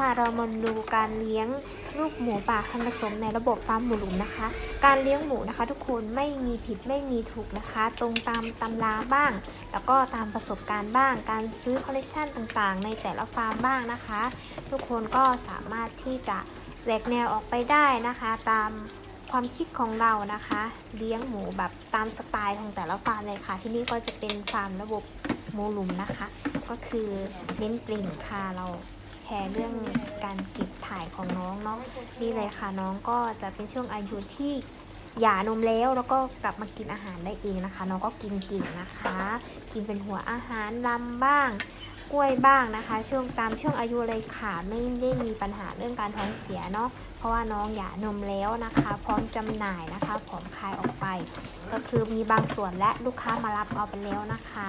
ค่ะเรามาดูการเลี้ยงลูกหมูป่าพันผสมในระบบฟาร์มหมูหลุมนะคะ การเลี้ยงหมูนะคะ ทุกคนไม่มีผิดไม่มีถูกนะคะ ตรงตามตำราบ้าง แล้วก็ตามประสบการณ์บ้าง การซื้อคอลเลคชันต่างๆ ในแต่ละฟาร์มบ้างนะคะ ทุกคนก็สามารถที่จะแหวกแนวออกไปได้นะคะ ตามความคิดของเรานะคะ เลี้ยงหมูแบบตามสไตล์ของแต่ละฟาร์มเลยค่ะ ที่นี่ก็จะเป็นฟาร์มระบบหมูหลุมนะคะ ก็คือเน้นกลิ่นค่ะเรา ร์เรื่องการเก็บถ่ายของน้องเนาะนี่เลยค่ะน้องก็จะเป็นช่วงอายุที่ หย่านมแล้วแล้วก็กลับมากินอาหารได้เองนะคะ น้องก็กินเก่งนะคะ กินเป็นหัวอาหารลำบ้าง กล้วยบ้างนะคะ ช่วงตามช่วงอายุเลยค่ะไม่ได้มีปัญหาเรื่องการท้องเสียเนาะเพราะว่าน้องหย่านมแล้วนะคะ พร้อมจำหน่ายนะคะพร้อมขายออกไป ก็คือมีบางส่วนและลูกค้ามารับเอาไปแล้วนะคะ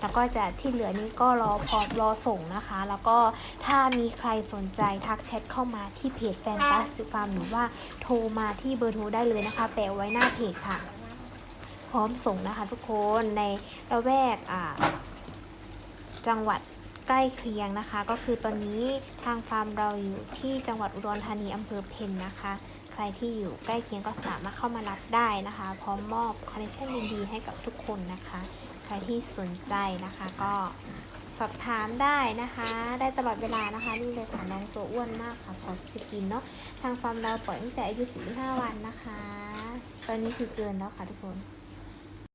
แล้วก็จะที่เหลือนี้ก็รอพร้อมรอส่งนะคะ แล้วก็ถ้ามีใครสนใจทักแชทเข้ามาที่เพจแฟนตาสติฟาร์มหรือว่าโทรมาที่เบอร์โทรได้เลยนะคะแปะไว้หน้าเพจค่ะ พร้อมส่งนะคะทุกคนในระแวกจังหวัดใกล้เคียงนะคะ ก็คือตอนนี้ทางฟาร์มเราอยู่ที่จังหวัดอุดรธานีอำเภอเพนนะคะ ใครที่อยู่ใกล้เคียงก็สามารถเข้ามารับได้นะคะ พร้อมมอบคอนเนคชั่นดีๆให้กับทุกคนนะคะ ใครที่สนใจนะคะก็สอบถามได้นะคะ ได้ตลอดเวลานะคะนี่เลยค่ะน้องตัวอ้วนมากค่ะขอสกินเนาะทางฟาร์มเราปล่อยตั้งแต่อายุ45วันนะคะ ตอนนี้คือเกินแล้วค่ะทุกคน